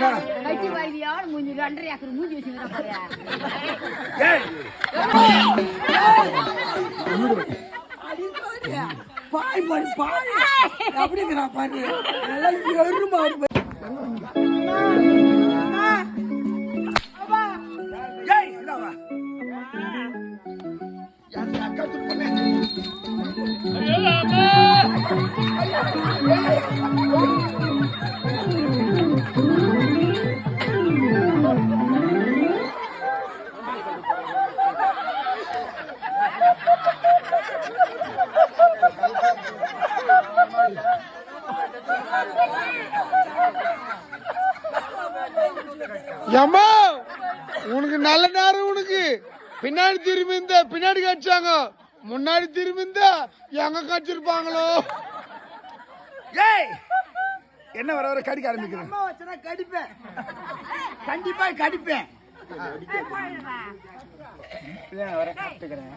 கட்டி வைத்தியாவோட மூஞ்சி ரெண்டரை ஏக்கர் மூஞ்சி வச்சுக்கிறா பாரு பாய் பாரு பாய் அப்படிங்கிறா பாரு எருமா Yeah. ஏம்மா உனக்கு நல்ல நேரம் உனக்கு பின்னாடி திரும்பி இந்த பின்னாடி கடிச்சாங்க முன்னாடி திரும்பி இந்த எங்க கடிச்சிருப்பாங்களோ ஏய் என்ன வர வர கடிக்க ஆரம்பிக்கிறேன் வச்சனா கடிப்பேன் கண்டிப்பா கடிப்பேன் வர கத்துக்கிறேன்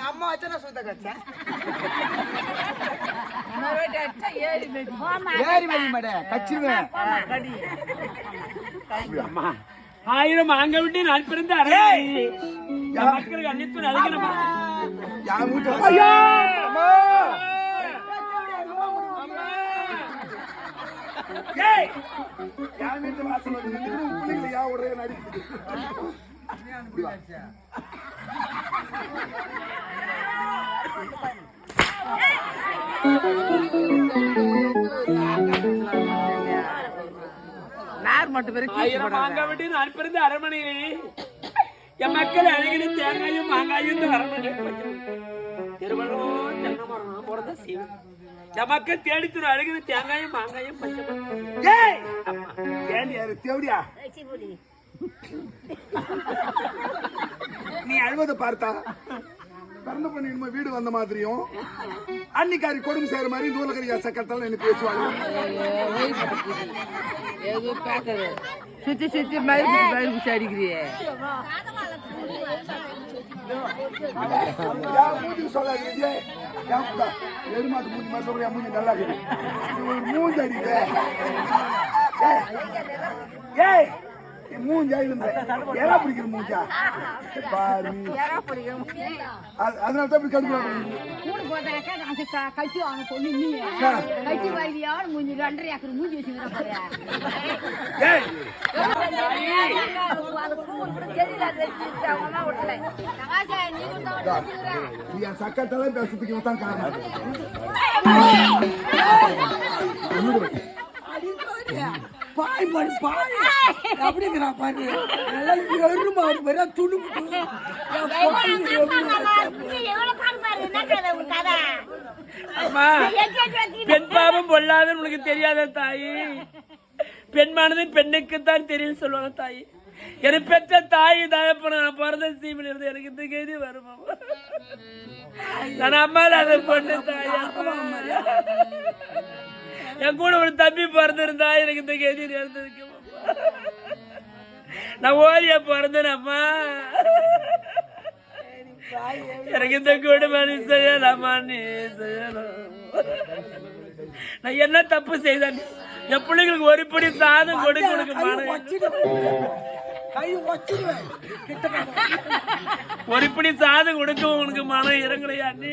எங்க அம்மா சுத்த மதி மாட கச்சிருவேன் அம்மா ஆயிரம் அங்க விட்டு நான் பிறந்த மக்களுக்கு அனைத்து நல்கிறமா என் நார் மட்டும் பேரு அங்க விட்டு நான் பிறந்த அரண்மனையிலே என் மக்கள் அழகின தேங்காயும் மாங்காயும் இந்த அரண்மனை திருவள்ளுவர் தென்னமரம் பிறந்த அழகின தேங்காயும் மாங்காயும் பச்சை நீ அழுவதை பார்த்தா பிறந்த பண்ணி இனிமே வீடு வந்த மாதிரியும் அன்னிக்காரி கொடுமை செய்யற மாதிரி தூலக்கரி சக்கரத்தால என்ன பேசுவாங்க. சுத்தி சுத்தி மயிறு பிடிச்சி அடிக்கிறியே? எருமாட்டு மூஞ்சி மாதிரி சொல்றியா மூஞ்சி நல்லா ஒரு மூஞ்சி அடிக்குது ஏய், மூஞ்சி அழுந்த எறா பிடிக்கிற மூஞ்சா? பாரு. அதனால தான் இப்படி கடுப்பு கட்டி வாங்க பொண்ணு நீ கட்டி மூஞ்சி ரெண்டரை ஏக்கர் மூஞ்சி பேசுறதுக்கு இவன் தான் காரணம் பாய் பாரு பாய். அப்படிங்கிறா பாரு. நல்லா எருமா பாரு துணு அம்மா பெண் பாவம் பொல்லாதன்னு உனக்கு தெரியாத தாயி. பெண்மானது பெண்ணுக்குத்தான் தெரியும் சொல்லுவாங்க தாயி. எனக்கு பெற்ற தாய் தகப்பன நான் பிறந்த சீமையில் இருந்து எனக்கு இந்த கேதி வருமா நான் அம்மா அதை பொண்ணு தாயா என் கூட ஒரு தம்பி பிறந்திருந்தா எனக்கு இந்த கேதி இருந்திருக்கு நான் ஓரியா பிறந்தேன் அம்மா எனக்கு இந்த கொடுமை நீ செய்யலாமா நீ செய்யலாம் நான் என்ன தப்பு செய்தேன்? என் பிள்ளைங்களுக்கு ஒரு படி சாதம் கொடுக்க கொடுக்க மாட்டேன் கை வச்சிருவேன் கிட்ட ஒரு படி சாதம் கொடுக்க உனக்கு மனம் இறங்கலையா நீ?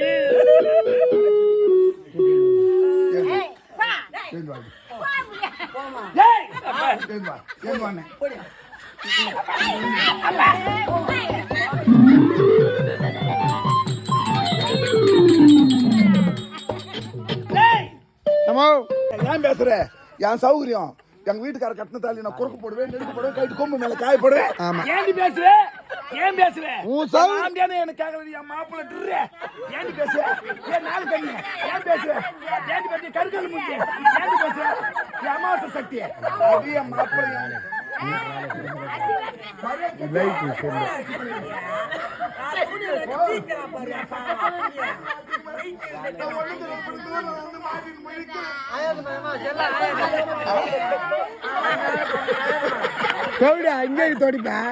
ஏன் பேசுற என் சௌகரியம் எங்க வீட்டுக்கார கட்டின தாலி நான் குறுக்கு போடுவேன் நெடுக்கு போடுவேன் கைட்டு கொம்பு மேல காய போடுவேன் ஆமா. ஏன் பேசுறேன் ஏன் பேசுற? உன் சௌ- ஆம்பியானே எனக்கு கேட்கல என் மாப்பிள்ள ஏன் பேசுற? ஏன் நாலு கண்ணு? ஏன் பேசுற? ஏன் பேசுற கருக்கல் மூஞ்சி ஏன் பேசுற? என் அமாவாசை சக்தி அது என் மாப்பிள்ள தேவடியா இங்கே தொடிப்பேன்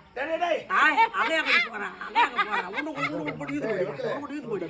டேய் டேய் டேய். அங்க போறான் அங்க போறான் ஒண்ணு ஒண்ணு போட்டு போட்டு போட்டு